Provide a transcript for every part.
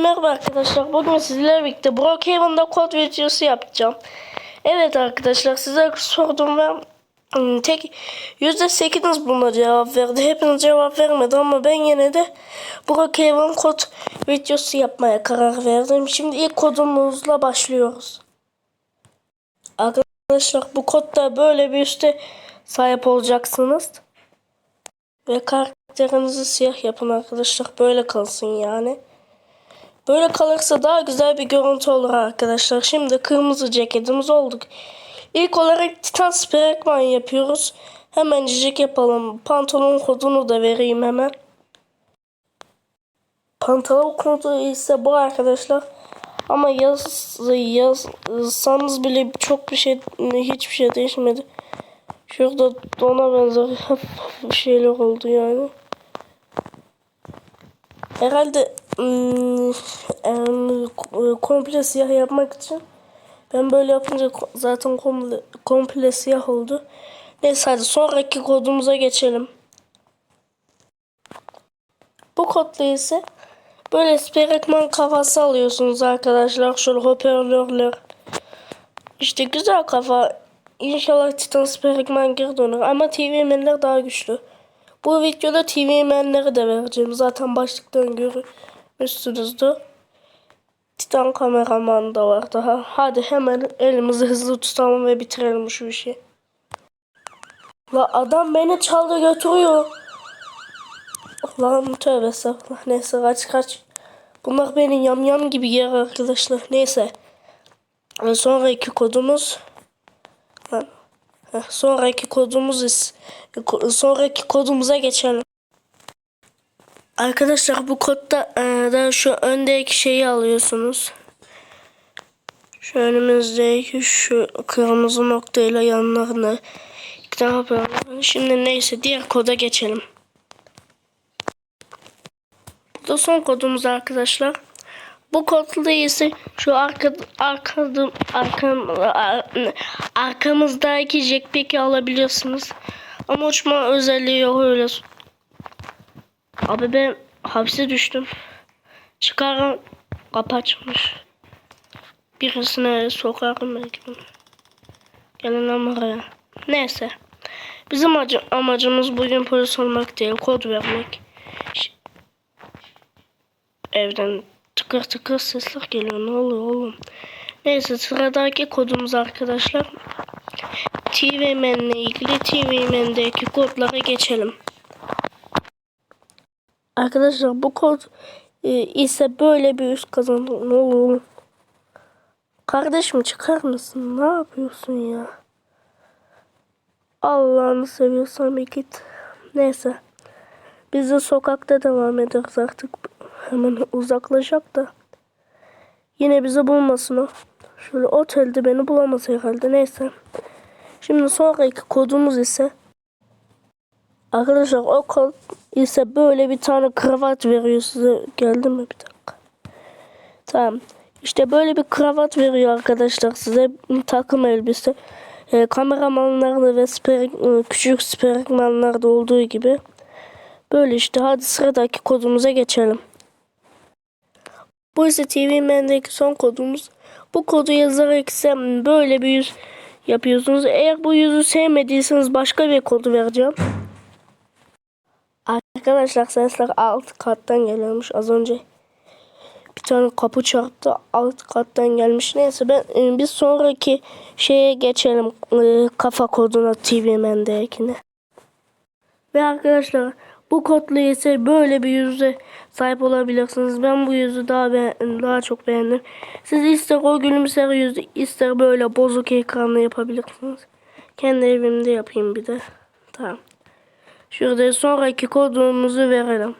Merhaba arkadaşlar. Bugün sizlerle birlikte Brookhaven'da kod videosu yapacağım. Evet arkadaşlar size sordum ve ım, tek %8'iniz buna cevap verdi. Hepiniz cevap vermedi ama ben yine de Brookhaven kod videosu yapmaya karar verdim. Şimdi ilk kodumuzla başlıyoruz. Arkadaşlar bu kodda böyle bir üste sahip olacaksınız. Ve karakterinizi siyah yapın arkadaşlar. Böyle kalsın yani. Böyle kalırsa daha güzel bir görüntü olur arkadaşlar. Şimdi kırmızı ceketimiz olduk. İlk olarak Titan Sperekman yapıyoruz. Hemen cicik yapalım. Pantolon kodunu da vereyim hemen. Pantolon kodu ise bu arkadaşlar. Ama yaz, yazsanız bile çok bir şey hiçbir şey değişmedi. Şurada dona benzer hafif şeyler oldu yani. Herhalde komple siyah yapmak için ben böyle yapınca zaten komple, komple siyah oldu. Neyse hadi sonraki kodumuza geçelim. Bu kodla ise böyle Spiritman kafası alıyorsunuz arkadaşlar. Şöyle hoparlörler. İşte güzel kafa. İnşallah Titan Spiritman geri döner. Ama TV menler daha güçlü. Bu videoda TV menleri de vereceğim. Zaten başlıktan görmüşsünüzdür. Titan kameraman da var daha. Hadi hemen elimizi hızlı tutalım ve bitirelim şu işi. La adam beni çaldı götürüyor. Lan tövbe estağfurullah. Neyse kaç kaç. Bunlar beni yamyam gibi yer arkadaşlar. Neyse. Ve sonraki kodumuz. Heh, sonraki kodumuz is- sonraki kodumuza geçelim. Arkadaşlar bu kodda e, da şu öndeki şeyi alıyorsunuz. Şu önümüzdeki şu kırmızı noktayla yanlarını tane yapıyorum. Şimdi neyse diğer koda geçelim. Bu da son kodumuz arkadaşlar. Bu kodda ise şu arka, arka, arkam, ar- arkamızdaki jetpack'i alabiliyorsunuz. Ama uçma özelliği yok öyle. Abi ben hapse düştüm. Çıkarın kapı açmış. Birisine sokarım belki bunu. Gelin buraya. Neyse. Bizim acı- amacımız bugün polis olmak değil, kod vermek. Evden tıkır tıkır sesler geliyor. Ne oluyor oğlum? Neyse sıradaki kodumuz arkadaşlar. TV ile ilgili TV Man'deki kodlara geçelim. Arkadaşlar bu kod e, ise böyle bir üst kazandı. Ne olur? Kardeşim çıkar mısın? Ne yapıyorsun ya? Allah'ını seviyorsan bir git. Neyse. Biz de sokakta devam ederiz artık. Hemen uzaklaşacak da. Yine bizi bulmasın o. Şöyle otelde beni bulamaz herhalde. Neyse. Şimdi sonraki kodumuz ise Arkadaşlar o kod ise böyle bir tane kravat veriyor size. Geldi mi bir dakika. Tamam. İşte böyle bir kravat veriyor arkadaşlar size. Takım elbise. Ee, kameramanlarda ve sperik, e, küçük spikermanlarda olduğu gibi. Böyle işte. Hadi sıradaki kodumuza geçelim. Bu ise TV Man'deki son kodumuz. Bu kodu yazarak ise böyle bir yüz yapıyorsunuz. Eğer bu yüzü sevmediyseniz başka bir kodu vereceğim. Arkadaşlar sesler alt kattan geliyormuş az önce. Bir tane kapı çarptı alt kattan gelmiş. Neyse ben e, biz sonraki şeye geçelim e, kafa koduna TV Man'dekine. Ve arkadaşlar bu kodla ise böyle bir yüze sahip olabilirsiniz. Ben bu yüzü daha beğendim, daha çok beğendim. Siz ister o gülümser yüzü ister böyle bozuk ekranlı yapabilirsiniz. Kendi evimde yapayım bir de. Tamam. Şurada sonraki kodumuzu verelim.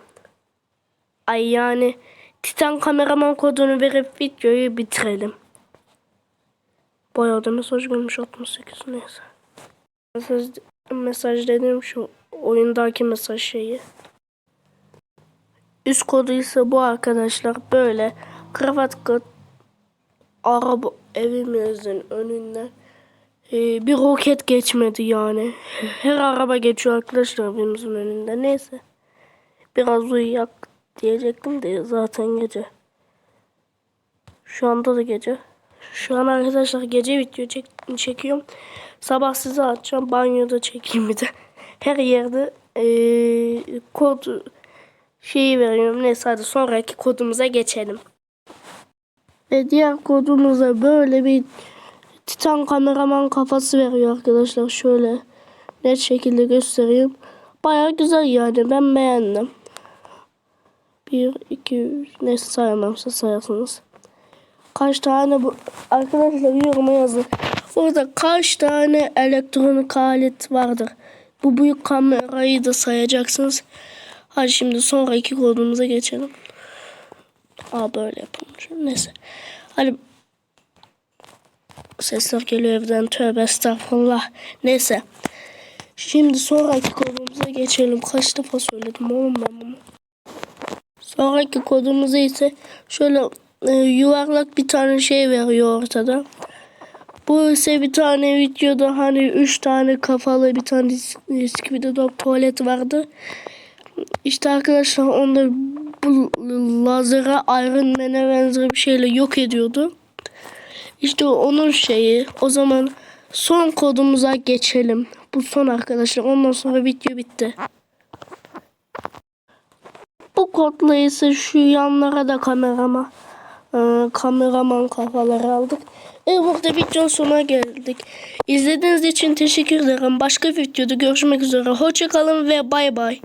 Ay yani Titan kameraman kodunu verip videoyu bitirelim. Bayağı da mesaj gelmiş 68 neyse. Mesaj, mesaj dediğim şu oyundaki mesaj şeyi. Üst kodu ise bu arkadaşlar böyle kravat kod araba evimizin önünden ee, bir roket geçmedi yani. Her araba geçiyor arkadaşlar evimizin önünde. Neyse. Biraz uyuyak diyecektim de zaten gece. Şu anda da gece. Şu an arkadaşlar gece video çek çekiyorum. Sabah size atacağım. Banyoda çekeyim bir de. Her yerde eee, kod şeyi veriyorum. Neyse hadi sonraki kodumuza geçelim. Ve diğer kodumuza böyle bir Titan kameraman kafası veriyor arkadaşlar. Şöyle net şekilde göstereyim. Baya güzel yani. Ben beğendim. 1, 2, 3 neyse sayamamsa sayarsınız. Kaç tane bu arkadaşlar yoruma yazın. Orada kaç tane elektronik alet vardır. Bu büyük kamerayı da sayacaksınız. Hadi şimdi sonraki kodumuza geçelim. Aa böyle yapılmış. Neyse. Hadi Sesler geliyor evden. Tövbe estağfurullah. Neyse. Şimdi sonraki kodumuza geçelim. Kaç defa söyledim oğlum ben bunu. Sonraki kodumuza ise şöyle e, yuvarlak bir tane şey veriyor ortada. Bu ise bir tane videoda hani üç tane kafalı bir tane eski videoda tuvalet vardı. İşte arkadaşlar onda bu lazere Iron Man'e benzer bir şeyle yok ediyordu. İşte onun şeyi. O zaman son kodumuza geçelim. Bu son arkadaşlar. Ondan sonra video bitti. Bu kodla ise şu yanlara da kamerama e, kameraman kafaları aldık. Ve burada videonun sonuna geldik. İzlediğiniz için teşekkür ederim. Başka videoda görüşmek üzere. Hoşçakalın ve bay bay.